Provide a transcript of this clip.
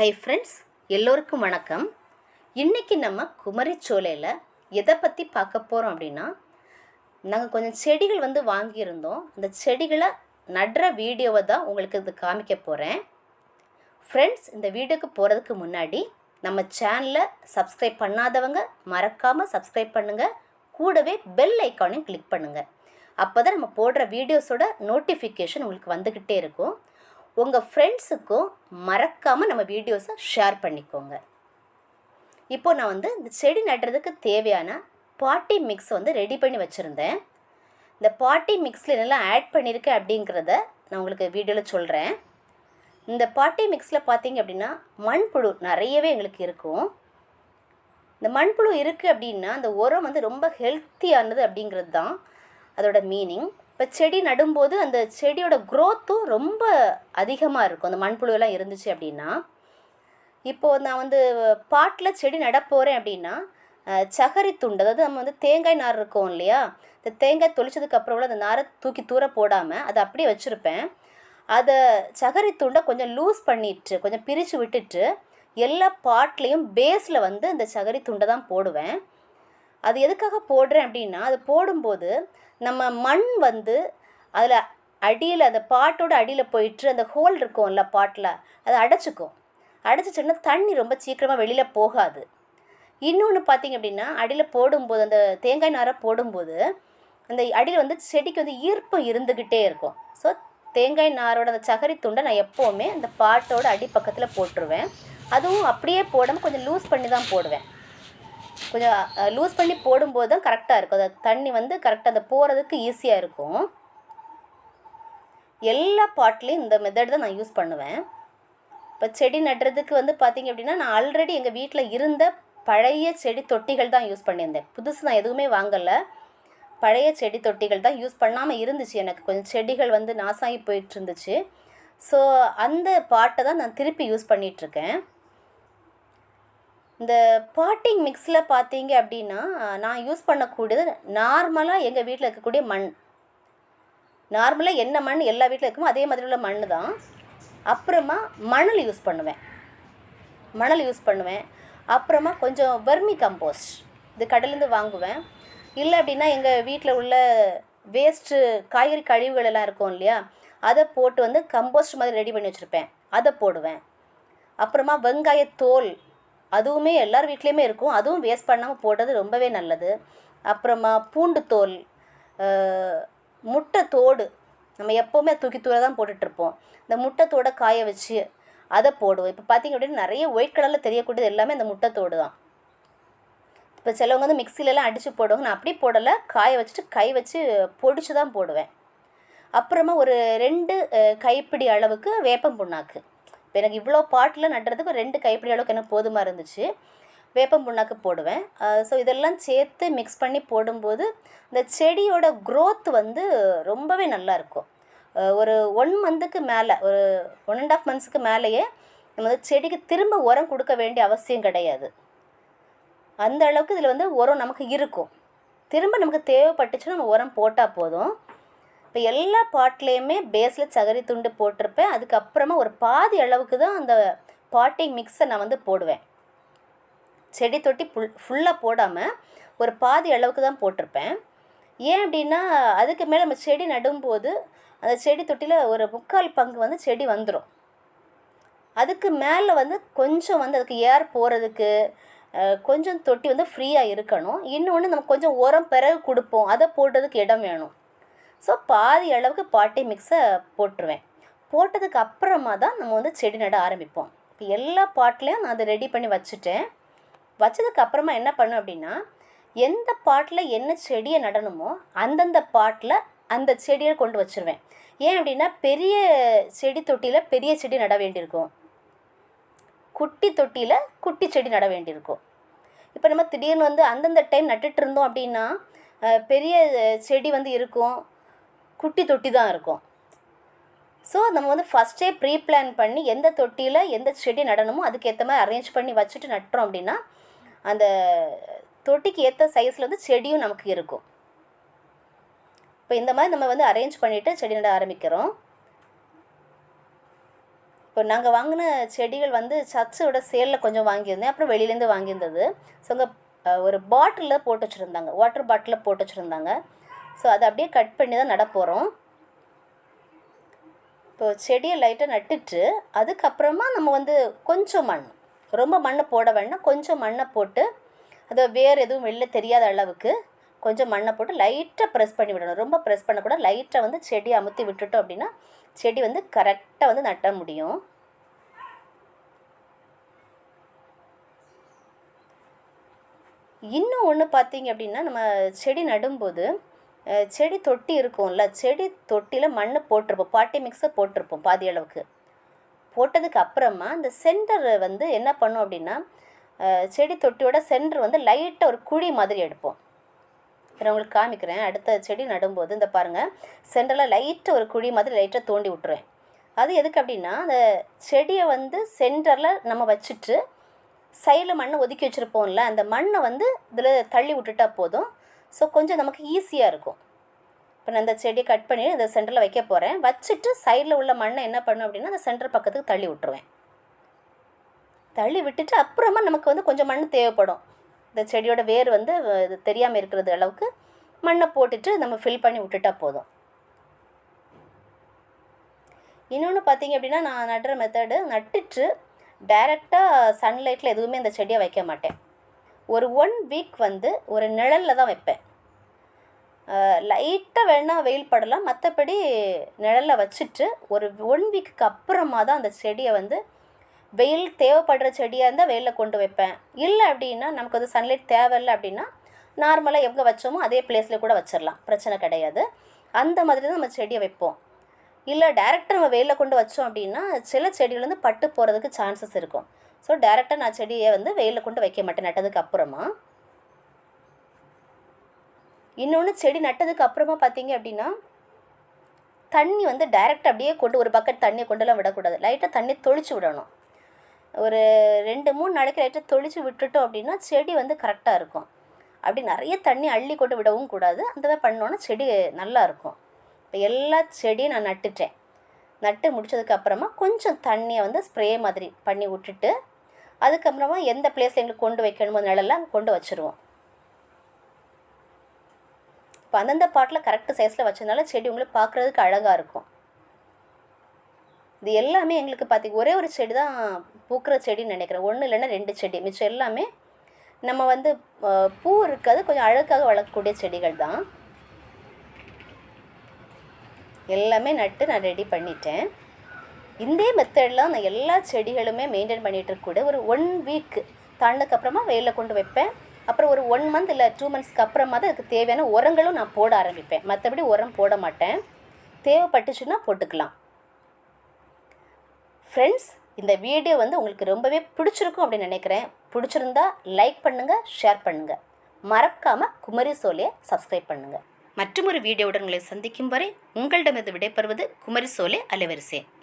Hi friends எல்லோருக்கும் வணக்கம். இன்றைக்கி நம்ம குமரிச்சோலையில் எதை பற்றி பார்க்க போகிறோம் அப்படின்னா நாங்கள் கொஞ்சம் செடிகள் வந்து வாங்கியிருந்தோம். அந்த செடிகளை நடுற வீடியோவை தான் உங்களுக்கு இது காமிக்க போகிறேன் ஃப்ரெண்ட்ஸ் இந்த வீடியோக்கு போகிறதுக்கு முன்னாடி நம்ம சேனலை சப்ஸ்கிரைப் பண்ணாதவங்க மறக்காமல் சப்ஸ்கிரைப் பண்ணுங்கள் கூடவே பெல் ஐக்கானையும் கிளிக் பண்ணுங்கள் அப்போ தான் நம்ம போடுற வீடியோஸோட நோட்டிஃபிகேஷன் உங்களுக்கு வந்துக்கிட்டே இருக்கும். உங்கள் ஃப்ரெண்ட்ஸுக்கும் மறக்காமல் நம்ம வீடியோஸை ஷேர் பண்ணிக்கோங்க. இப்போ நான் வந்து இந்த செடி நடுறதுக்கு தேவையான பாட்டி மிக்ஸ் வந்து ரெடி பண்ணி வச்சுருந்தேன். இந்த பாட்டி மிக்ஸில் என்னெல்லாம் ஆட் பண்ணியிருக்கேன் அப்படிங்கிறத நான் உங்களுக்கு வீடியோவில் சொல்கிறேன் இந்த பாட்டி மிக்ஸில் பார்த்தீங்க அப்படின்னா மண்புழு நிறையவே எங்களுக்கு இருக்கும். இந்த மண்புழு இருக்குது அப்படின்னா அந்த உரம் வந்து ரொம்ப ஹெல்த்தியானது அப்படிங்கிறது தான் அதோட மீனிங் இப்போ செடி நடும்போது அந்த செடியோட க்ரோத்தும் ரொம்ப அதிகமாக இருக்கும். அந்த மண்புழுவெல்லாம் இருந்துச்சு அப்படின்னா. இப்போது நான் வந்து பாட்டில் செடி நடப்போகிறேன் அப்படின்னா சகரி துண்டு அதாவது நம்ம வந்து தேங்காய் நார் இருக்கும் இல்லையா? இந்த தேங்காய் தொளிச்சதுக்கப்புறம் கூட அந்த நாரை தூக்கி தூர போடாமல் அதை அப்படியே வச்சுருப்பேன். அதை சகரி துண்டை கொஞ்சம் லூஸ் பண்ணிட்டு கொஞ்சம் பிரித்து விட்டுட்டு எல்லா பாட்லேயும் பேஸில் வந்து அந்த சகரி துண்டை தான் போடுவேன். அது எதுக்காக போடுறேன் அப்படின்னா அது போடும்போது நம்ம மண் வந்து அதில் அடியில் அந்த பாட்டோட அடியில் போயிட்டு அந்த ஹோல் இருக்கும்ல பாட்டில் அதை அடைச்சிக்கும். அடைச்சிச்சோன்னா தண்ணி ரொம்ப சீக்கிரமாக வெளியில் போகாது. இன்னொன்று பார்த்தீங்க அப்படின்னா அடியில் போடும்போது அந்த தேங்காய் நாரை போடும்போது அந்த அடியில் வந்து செடிக்கு வந்து ஈர்ப்பம் இருந்துக்கிட்டே இருக்கும். ஸோ தேங்காய் நாரோட அந்த சகரி துண்டை நான் எப்போவுமே அந்த பாட்டோட அடி பக்கத்தில் போட்டுருவேன். அதுவும் அப்படியே போடாமல் கொஞ்சம் லூஸ் பண்ணி தான் போடுவேன். கொஞ்சம் லூஸ் பண்ணி போடும்போது தான் கரெக்டாக இருக்கும். அந்த தண்ணி வந்து கரெக்டாக அந்த போகிறதுக்கு ஈஸியாக இருக்கும். எல்லா பாட்லேயும் இந்த மெத்தட் தான் நான் யூஸ் பண்ணுவேன். இப்போ செடி நடுறதுக்கு வந்து பார்த்தீங்க அப்படின்னா நான் ஆல்ரெடி எங்கள் வீட்டில் இருந்த பழைய செடி தொட்டிகள் தான் யூஸ் பண்ணியிருந்தேன். புதுசு நான் எதுவுமே வாங்கலை. பழைய செடி தொட்டிகள் தான் யூஸ் பண்ணாமல் இருந்துச்சு எனக்கு. கொஞ்சம் செடிகள் வந்து நாசாகி போயிட்டு இருந்துச்சு. ஸோ அந்த பாட்டை தான் நான் திருப்பி யூஸ் பண்ணிகிட்ருக்கேன் இந்த பாட்டிங் மிக்ஸில் பார்த்தீங்க அப்படின்னா நான் யூஸ் பண்ணக்கூடியது நார்மலாக எங்கள் வீட்டில் இருக்கக்கூடிய மண். நார்மலாக என்ன மண் எல்லா வீட்டில் இருக்குமோ அதே மாதிரி உள்ள மண் தான். அப்புறமா மணல் யூஸ் பண்ணுவேன். மணல் யூஸ் பண்ணுவேன். அப்புறமா கொஞ்சம் வெர்மி கம்போஸ்ட். இது கடையிலேருந்து வாங்குவேன். இல்லை அப்படின்னா எங்கள் வீட்டில் உள்ள வேஸ்ட்டு காய்கறி கழிவுகள் எல்லாம் இருக்கும் இல்லையா? அதை போட்டு வந்து கம்போஸ்ட் மாதிரி ரெடி பண்ணி வச்சுருப்பேன். அதை போடுவேன். அப்புறமா வெங்காய தோல் அதுவுமே எல்லார் வீட்லேயுமே இருக்கும். அதுவும் வேஸ்ட் பண்ணாமல் போடுறது ரொம்பவே நல்லது. அப்புறமா பூண்டு தோல் முட்டை தோடு. நம்ம எப்போவுமே தூக்கி தூர தான் போட்டுட்ருப்போம் இந்த முட்டை தோடை காய வச்சு அதை போடுவோம். இப்போ பார்த்தீங்க அப்படின்னா நிறைய ஒயிட் கலரில் தெரியக்கூடியது எல்லாமே இந்த முட்டை தோடு தான். இப்போ சிலவங்க வந்து மிக்சிலெலாம் அடித்து போடுவாங்க. நான் அப்படி போடலை. காய வச்சுட்டு கை வச்சு பொடிச்சு தான் போடுவேன். அப்புறமா ஒரு ரெண்டு கைப்பிடி அளவுக்கு வேப்பம் புண்ணாக்கு. இப்போ எனக்கு இவ்வளோ பாட்டில் நடுறதுக்கு ரெண்டு கைப்பிடி அளவுக்கு எனக்கு போதுமாக இருந்துச்சு. வேப்பம் புண்ணாக்கு போடுவேன். ஸோ இதெல்லாம் சேர்த்து மிக்ஸ் பண்ணி போடும்போது இந்த செடியோட க்ரோத் வந்து ரொம்பவே நல்லாயிருக்கும் ஒரு ஒன் மந்த்துக்கு மேலே ஒரு ஒன் அண்ட் ஆஃப் மந்த்ஸுக்கு மேலேயே நம்ம வந்து செடிக்கு திரும்ப உரம் கொடுக்க வேண்டிய அவசியம் கிடையாது. அந்த அளவுக்கு இதில் வந்து உரம் நமக்கு இருக்கும். திரும்ப நமக்கு தேவைப்பட்டுச்சுன்னா நம்ம உரம் போட்டால் போதும். இப்போ எல்லா பாட்லேயுமே பேஸில் சகரி துண்டு போட்டிருப்பேன். அதுக்கப்புறமா ஒரு பாதி அளவுக்கு தான் அந்த பாட்டிங் மிக்ஸை நான் வந்து போடுவேன். செடி தொட்டி ஃபுல் ஃபுல்லாக போடாமல் ஒரு பாதி அளவுக்கு தான் போட்டிருப்பேன். ஏன் அப்படின்னா அதுக்கு மேலே நம்ம செடி நடும்போது அந்த செடி தொட்டியில் ஒரு முக்கால் பங்கு வந்து செடி வந்துடும் அதுக்கு மேலே வந்து கொஞ்சம் வந்து அதுக்கு ஏர் போகிறதுக்கு கொஞ்சம் தொட்டி வந்து ஃப்ரீயாக இருக்கணும். இன்னொன்று நம்ம கொஞ்சம் உரம் பிறகு கொடுப்போம். அதை போடுறதுக்கு இடம் வேணும். ஸோ பாதி அளவுக்கு பாட்டி மிக்ஸை போட்டுருவேன். போட்டதுக்கு அப்புறமா தான் நம்ம வந்து செடி நட ஆரம்பிப்போம். இப்போ எல்லா பாட்லேயும் நான் அதை ரெடி பண்ணி வச்சுட்டேன். வச்சதுக்கு அப்புறமா என்ன பண்ணும் அப்படின்னா எந்த பாட்டில் என்ன செடியை நடணுமோ அந்தந்த பாட்டில் அந்த செடியை கொண்டு வச்சிருவேன். ஏன் அப்படின்னா பெரிய செடி தொட்டியில் பெரிய செடி நட வேண்டியிருக்கும். குட்டி தொட்டியில் குட்டி செடி நட வேண்டியிருக்கும். இப்போ நம்ம திடீர்னு வந்து அந்தந்த டைம் நட்டுட்டு இருந்தோம் அப்படின்னா பெரிய செடி வந்து இருக்கும். குட்டி தொட்டி தான் இருக்கும். ஸோ நம்ம வந்து ஃபஸ்ட்டே ப்ரீ பிளான் பண்ணி எந்த தொட்டியில் எந்த செடி நடணுமோ அதுக்கேற்ற மாதிரி அரேஞ்ச் பண்ணி வச்சுட்டு நட்டுறோம் அப்படின்னா அந்த தொட்டிக்கு ஏற்ற சைஸில் வந்து செடியும் நமக்கு இருக்கும். இப்போ இந்த மாதிரி நம்ம வந்து அரேஞ்ச் பண்ணிவிட்டு செடி நட ஆரம்பிக்கிறோம். இப்போ நாங்கள் வாங்கின செடிகள் வந்து சர்ச்சோட சேலில் கொஞ்சம் வாங்கியிருந்தேன். அப்புறம் வெளியிலேருந்து வாங்கியிருந்தது. ஸோ அங்கே ஒரு பாட்டிலில் போட்டு வச்சுருந்தாங்க. வாட்டர் பாட்டிலில் போட்டு வச்சுருந்தாங்க. ஸோ அதை அப்படியே கட் பண்ணி தான் நடப்போகிறோம் இப்போ செடியை லைட்டாக நட்டுட்டு அதுக்கப்புறமா நம்ம வந்து கொஞ்சம் மண் ரொம்ப மண்ணை போட வேண்டாம். கொஞ்சம் மண்ணை போட்டு அதை வேறு எதுவும் வெளில தெரியாத அளவுக்கு கொஞ்சம் மண்ணை போட்டு லைட்டாக ப்ரெஸ் பண்ணி விடணும். ரொம்ப ப்ரெஸ் பண்ணக்கூடாது. லைட்டாக வந்து செடியை அமுத்தி விட்டுட்டோம் அப்படின்னா செடி வந்து கரெக்டாக வந்து நட்ட முடியும். இன்னும் ஒன்று பார்த்தீங்க அப்படின்னா நம்ம செடி நடும்போது செடி தொட்டி இருக்கும்ல செடி தொட்டியில் மண் போட்டிருப்போம். பாட்டி மிக்ஸை போட்டிருப்போம் பாதி அளவுக்கு. போட்டதுக்கு அப்புறமா அந்த சென்டர் வந்து என்ன பண்ணும் அப்படின்னா செடி தொட்டியோட சென்டர் வந்து லைட்டாக ஒரு குழி மாதிரி எடுப்போம். நான் உங்களுக்கு காமிக்கிறேன். அடுத்த செடி நடும்போது இந்த பாருங்கள் சென்டரில் லைட்டாக ஒரு குழி மாதிரி லைட்டாக தோண்டி விட்டுருவேன். அது எதுக்கு அப்படின்னா அந்த செடியை வந்து சென்டரில் நம்ம வச்சுட்டு சைடில் மண்ணை ஒதுக்கி வச்சுருப்போம்ல அந்த மண்ணை வந்து இதில் தள்ளி விட்டுட்டா போதும். ஸோ கொஞ்சம் நமக்கு ஈஸியாக இருக்கும். இப்போ நான் இந்த செடியை கட் பண்ணி அந்த சென்டரில் வைக்க போகிறேன் வச்சுட்டு சைடில் உள்ள மண்ணை என்ன பண்ணும் அப்படின்னா அந்த சென்டர் பக்கத்துக்கு தள்ளி விட்டுருவேன். தள்ளி விட்டுட்டு அப்புறமா நமக்கு வந்து கொஞ்சம் மண் தேவைப்படும். இந்த செடியோட வேர் வந்து இது தெரியாமல் இருக்கிறது அளவுக்கு மண்ணை போட்டுட்டு நம்ம ஃபில் பண்ணி விட்டுட்டா போதும். இன்னொன்று பார்த்தீங்க அப்படின்னா நான் நடுற மெத்தடு நட்டுட்டு டைரெக்டாக சன்லைட்டில் எதுவுமே இந்த செடியை வைக்க மாட்டேன். ஒரு ஒன் வீக் வந்து ஒரு நிழலில் தான் வைப்பேன். லைட்டாக வேணால் வெயில் படலாம். மற்றபடி நிழலில் வச்சுட்டு ஒரு ஒன் வீக்குக்கு அப்புறமா தான் அந்த செடியை வந்து வெயில் தேவைப்படுற செடியாக இருந்தால் வெயிலில் கொண்டு வைப்பேன். இல்லை அப்படின்னா நமக்கு வந்து சன்லைட் தேவையில்லை அப்படின்னா நார்மலாக எங்கே வச்சோமோ அதே பிளேஸில் கூட வச்சிடலாம் பிரச்சனை கிடையாது. அந்த மாதிரி தான் நம்ம செடியை வைப்போம். இல்லை டேரெக்டாக நம்ம வெயிலில் கொண்டு வச்சோம் அப்படின்னா சில செடிகள் வந்து பட்டு போகிறதுக்கு சான்சஸ் இருக்கும். ஸோ டேரெக்டாக நான் செடியை வந்து வெயிலில் கொண்டு வைக்க மாட்டேன் நட்டதுக்கு அப்புறமா. இன்னொன்று செடி நட்டதுக்கு அப்புறமா பார்த்தீங்க அப்படின்னா தண்ணி வந்து டைரெக்ட் அப்படியே கொண்டு ஒரு பக்கெட் தண்ணியை கொண்டுலாம் விடக்கூடாது. லைட்டாக தண்ணி தொளிச்சு விடணும். ஒரு ரெண்டு மூணு நாளைக்கு லைட்டாக தொளிச்சு விட்டுட்டோம் அப்படின்னா செடி வந்து கரெக்டாக இருக்கும். அப்படி நிறைய தண்ணி அள்ளி கொண்டு விடவும் கூடாது. அந்த மாதிரி பண்ணோன்னா செடி நல்லா இருக்கும். இப்போ எல்லா செடியும் நான் நட்டுட்டேன். நட்டு முடித்ததுக்கப்புறமா கொஞ்சம் தண்ணியை வந்து ஸ்ப்ரே மாதிரி பண்ணி விட்டுட்டு அதுக்கப்புறமா எந்த பிளேஸில் எங்களுக்கு கொண்டு வைக்கணுமோ நிழலாம் கொண்டு வச்சுருவோம். இப்போ அந்தந்த பாட்டில் கரெக்ட் சைஸில் வச்சதுனால செடி உங்களுக்கு பார்க்குறதுக்கு அழகாக இருக்கும். இது எல்லாமே எங்களுக்கு பார்த்தி ஒரே ஒரு செடி தான் பூக்கிற செடின்னு நினைக்கிறேன். ஒன்று இல்லைன்னா ரெண்டு செடி. மிச்சம் எல்லாமே நம்ம வந்து பூ இருக்காது கொஞ்சம் அழகாக வளர்க்கக்கூடிய செடிகள் தான் எல்லாமே நட்டு நான் ரெடி பண்ணிட்டேன். இதே மெத்தட்லாம் நான் எல்லா செடிகளுமே மெயின்டைன் பண்ணிகிட்டு இருக்கக்கூட ஒரு ஒன் வீக் தாண்டதுக்கு அப்புறமா வெயிலில் கொண்டு வைப்பேன். அப்புறம் ஒரு ஒன் மந்த் இல்லை டூ மந்த்ஸ்க்கு அப்புறமா தான் அதுக்கு தேவையான உரங்களும் நான் போட ஆரம்பிப்பேன். மற்றபடி உரம் போட மாட்டேன். தேவைப்பட்டுச்சுன்னா போட்டுக்கலாம். ஃப்ரெண்ட்ஸ் இந்த வீடியோ வந்து உங்களுக்கு ரொம்பவே பிடிச்சிருக்கும் அப்படின்னு நினைக்கிறேன். பிடிச்சிருந்தா லைக் பண்ணுங்கள் ஷேர் பண்ணுங்கள் மறக்காமல் குமரி சோலையை சப்ஸ்கிரைப் பண்ணுங்கள் மற்றொரு வீடியோவுடன் உங்களை சந்திக்கும் வரை உங்களிடமிருந்து விடைபெறுவது குமரி சோலே அலைவரிசை.